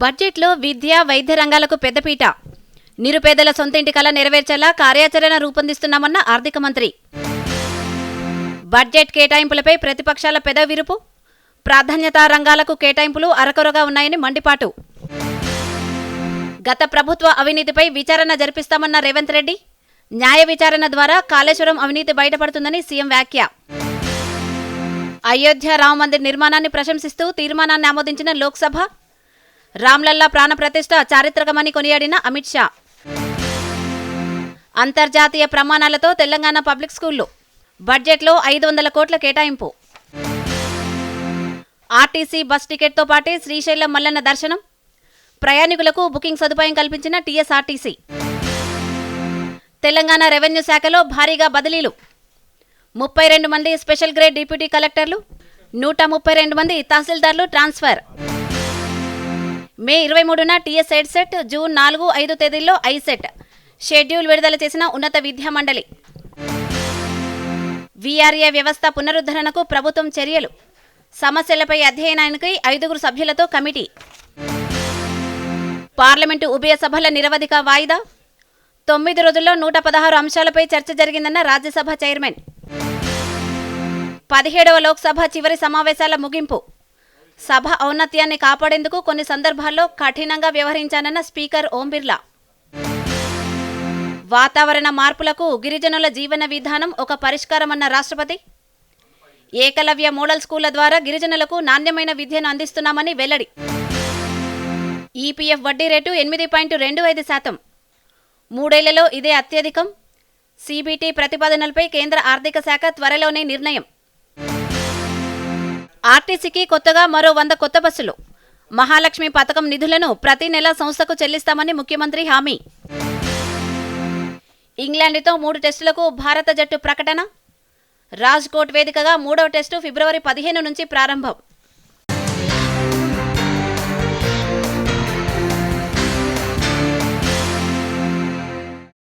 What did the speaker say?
బడ్జెట్లో విద్య వైద్య రంగాలకు పెద్దపీట. నిరుపేదల సొంతింటి కళ నెరవేర్చేలా కార్యాచరణ రూపొందిస్తున్నామన్న ఆర్థిక మంత్రి. బడ్జెట్ కేటాయింపులపై ప్రతిపక్షాల పెదవిరుపు. ప్రాధాన్యతా రంగాలకు కేటాయింపులు అరకొరగా ఉన్నాయని మండిపాటు. గత ప్రభుత్వ అవినీతిపై విచారణ జరిపిస్తామన్న రేవంత్ రెడ్డి. న్యాయ విచారణ ద్వారా కాళేశ్వరం అవినీతి బయటపడుతుందని సీఎం వ్యాఖ్య. అయోధ్య రామ మందిర్ నిర్మాణాన్ని ప్రశంసిస్తూ తీర్మానాన్ని ఆమోదించిన లోక్సభ. రామ్లల్లా ప్రాణప్రతిష్ఠ చారిత్రకమని కొనియాడిన అమిత్ షా. అంతర్జాతీయ ప్రమాణాలతో తెలంగాణ పబ్లిక్ స్కూళ్ళు బడ్జెట్లో ఐదు వందల కోట్ల కేటాయింపు. ఆర్టీసీ బస్ టికెట్తో పాటే శ్రీశైలం మల్లన్న దర్శనం. ప్రయాణికులకు బుకింగ్ సదుపాయం కల్పించిన టీఎస్ఆర్టీసీ. తెలంగాణ రెవెన్యూ శాఖలో భారీగా బదిలీలు. ముప్పై రెండు మంది స్పెషల్ గ్రేడ్ డిప్యూటీ కలెక్టర్లు నూట ముప్పై రెండు మంది తహసీల్దార్లు ట్రాన్స్ఫర్. మే ఇరవై మూడున టీఎస్ సెట్ జూన్ నాలుగు ఐదు తేదీల్లో ఐసెట్ షెడ్యూల్ విడుదల చేసిన ఉన్నత విద్యా మండలి. వీఆర్ఏ వ్యవస్థ పునరుద్ధరణకు ప్రభుత్వం చర్యలు. సమస్యలపై అధ్యయనానికి ఐదుగురు సభ్యులతో కమిటీ. పార్లమెంటు ఉభయ సభల నిరవధిక వాయిదా. తొమ్మిది రోజుల్లో నూట పదహారు అంశాలపై చర్చ జరిగిందన్న రాజ్యసభ చైర్మన్. పదిహేడవ లోక్సభ చివరి సమావేశాల ముగింపు. సభ ఔన్నత్యాన్ని కాపాడేందుకు కొన్ని సందర్భాల్లో కఠినంగా వ్యవహరించానన్న స్పీకర్ ఓం బిర్లా. వాతావరణ మార్పులకు గిరిజనుల జీవన విధానం ఒక పరిష్కారమన్న రాష్ట్రపతి. ఏకలవ్య మోడల్ స్కూళ్ళ ద్వారా గిరిజనులకు నాణ్యమైన విద్యను అందిస్తున్నామని వెల్లడి. ఈపీఎఫ్ వడ్డీ రేటు ఎనిమిది పాయింట్ రెండు ఐదు శాతం. మూడేళ్ళలో ఇదే అత్యధికం. సీబీటీ ప్రతిపాదనలపై కేంద్ర ఆర్థిక శాఖ త్వరలోనే నిర్ణయం. ఆర్టీసీకి కొత్తగా మరో వంద కొత్త బస్సులు. మహాలక్ష్మి పథకం నిధులను ప్రతి నెల సంస్థకు చెల్లిస్తామని ముఖ్యమంత్రి హామీ. ఇంగ్లాండ్తో మూడు టెస్టులకు భారత జట్టు ప్రకటన. రాజ్కోట్ వేదికగా మూడవ టెస్టు ఫిబ్రవరి పదిహేను నుంచి ప్రారంభం.